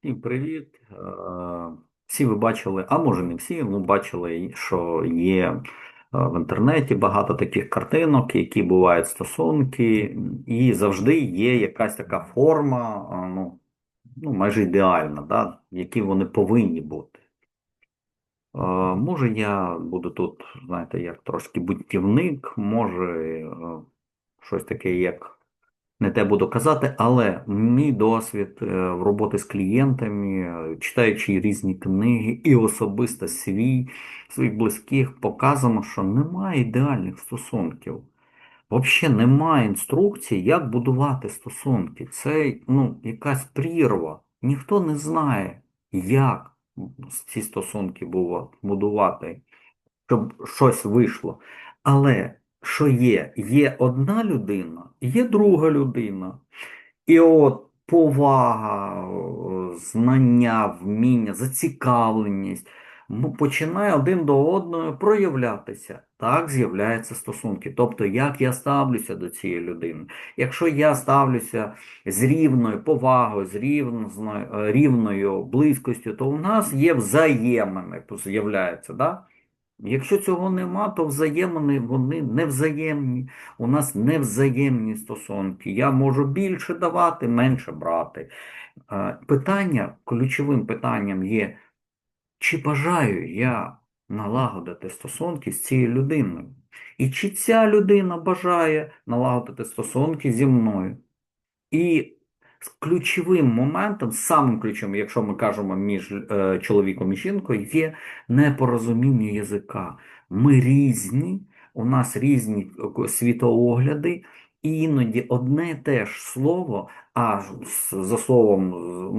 Всім привіт. Е, Всі ви бачили, а може не всі, ну бачили, що є е, в інтернеті багато таких картинок, які бувають стосунки, і завжди є якась така форма, е, ну, ну майже ідеальна, да, які вони повинні бути. Може, я буду тут, знаєте, як трошки будівник, може щось таке, як не те буду казати, але мій досвід е, в роботі з клієнтами, читаючи різні книги і особисто свій, своїх близьких, показано, що немає ідеальних стосунків. Взагалі немає інструкції, як будувати стосунки. Це ну, якась прірва. Ніхто не знає, як ці стосунки будувати щоб щось вийшло. Але що є? Є одна людина, є друга людина. І от повага, знання, вміння, зацікавленість починає один до одного проявлятися. Так з'являються стосунки. Тобто, як я ставлюся до цієї людини. Якщо я ставлюся з рівною повагою, з рівною, рівною близькістю, то у нас є взаємини, з'являється. Да? Якщо цього нема, то взаємини вони невзаємні. У нас невзаємні стосунки. Я можу більше давати, менше брати. Питання, ключовим питанням є, чи бажаю я налагодити стосунки з цією людиною? І чи ця людина бажає налагодити стосунки зі мною? І ключовим моментом, самим ключовим, якщо ми кажемо між е, чоловіком і жінкою, є непорозуміння язика. Ми різні, у нас різні е, світоогляди, і іноді одне те ж слово, а за словом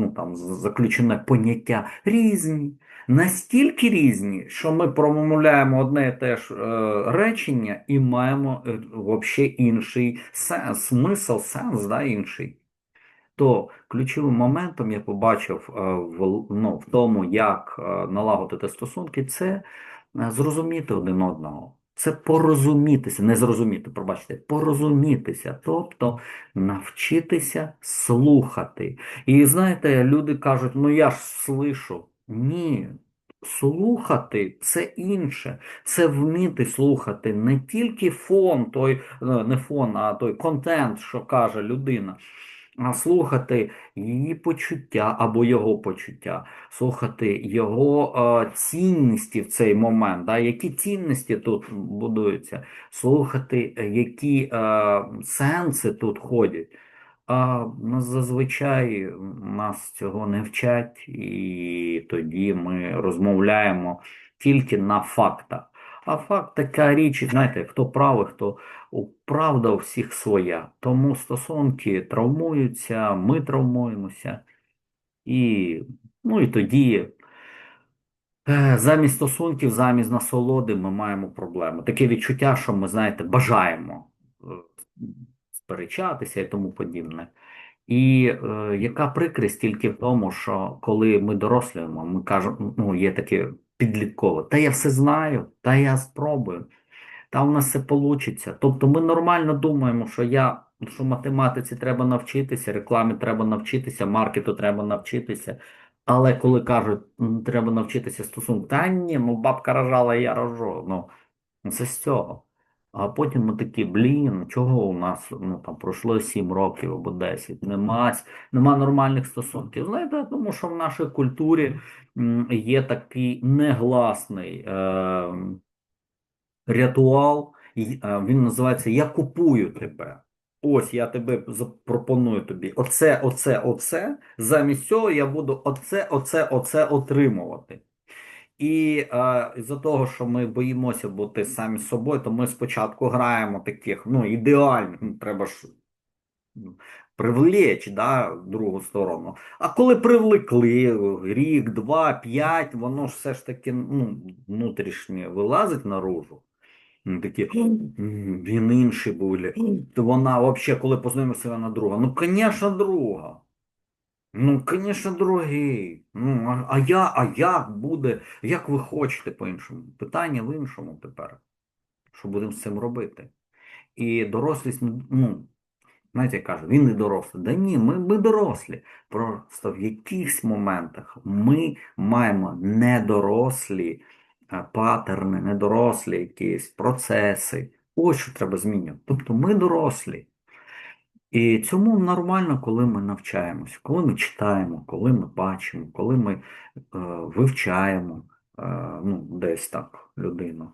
ну, там, заключене поняття різні. Настільки різні, що ми промовляємо одне і те ж е, речення і маємо е, взагалі інший сенс, смисл, сенс, да, інший. То ключовим моментом я побачив е, в, ну, в тому, як е, налагодити стосунки, це е, зрозуміти один одного. Це порозумітися, не зрозуміти, пробачте, порозумітися, тобто навчитися слухати. І знаєте, люди кажуть, ну я ж слышу. Ні, слухати це інше. Це вміти слухати не тільки фон, той, не фон, а той контент, що каже людина слухати її почуття або його почуття, слухати його е, цінності в цей момент, да, які цінності тут будуються, слухати, е, які е, сенси тут ходять. А нас зазвичай нас цього не вчать, і тоді ми розмовляємо тільки на фактах. А факт така річ, знаєте, хто правий, хто правда у всіх своя. Тому стосунки травмуються, ми травмуємося. І, ну, і тоді е, замість стосунків, замість насолоди ми маємо проблему. Таке відчуття, що ми, знаєте, бажаємо е, сперечатися і тому подібне. І е, яка прикрість тільки в тому, що коли ми дорослюємо, ми кажемо, ну, є таке підліткове, та я все знаю, та я спробую, та у нас все вийде. Тобто ми нормально думаємо, що я, що математиці треба навчитися, рекламі треба навчитися, маркету треба навчитися. Але коли кажуть, треба навчитися стосунку, та ні, ну бабка рожала, я рожу. Ну, це з цього. А потім ми такі, блін, чого у нас ну, там пройшло 7 років або 10, нема, нема нормальних стосунків. Знаєте, тому що в нашій культурі є такий негласний е, ритуал, е, він називається Я купую тебе. Ось я тебе запропоную тобі оце, оце, оце. Замість цього я буду оце, оце, оце отримувати. І е, із-за того, що ми боїмося бути самі собою, то ми спочатку граємо таких, ну, ідеальних, ну, треба ж ну, привлечь, да, другу сторону. А коли привлекли рік, два, п'ять, воно ж все ж таки ну, внутрішнє вилазить наружу. Такі, він інший був. Вона взагалі, коли познайомився вона друга. Ну, звісно, друга. Ну, звісно, другий. Ну, а, а я, а як буде, як ви хочете по-іншому? Питання в іншому тепер. Що будемо з цим робити? І дорослість, ну, Знаєте, я кажу, він не дорослий. Да ні, ми, ми дорослі. Просто в якихось моментах ми маємо недорослі е, патерни, недорослі якісь процеси. Ось що треба змінювати. Тобто ми дорослі. І цьому нормально, коли ми навчаємося, коли ми читаємо, коли ми бачимо, коли ми е, вивчаємо е, ну, десь так людину.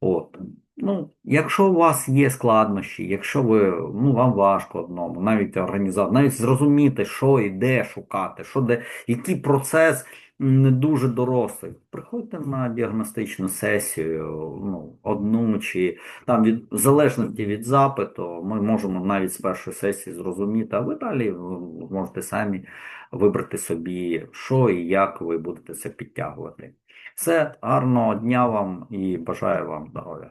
От. Ну, якщо у вас є складнощі, якщо ви, ну, вам важко одному, навіть організувати, навіть зрозуміти, що і де шукати, що де, який процес не дуже дорослий, приходьте на діагностичну сесію, ну, одну чи там від в залежності від запиту, ми можемо навіть з першої сесії зрозуміти, а ви далі можете самі вибрати собі, що і як ви будете це підтягувати. Все, гарного дня вам і бажаю вам здоров'я.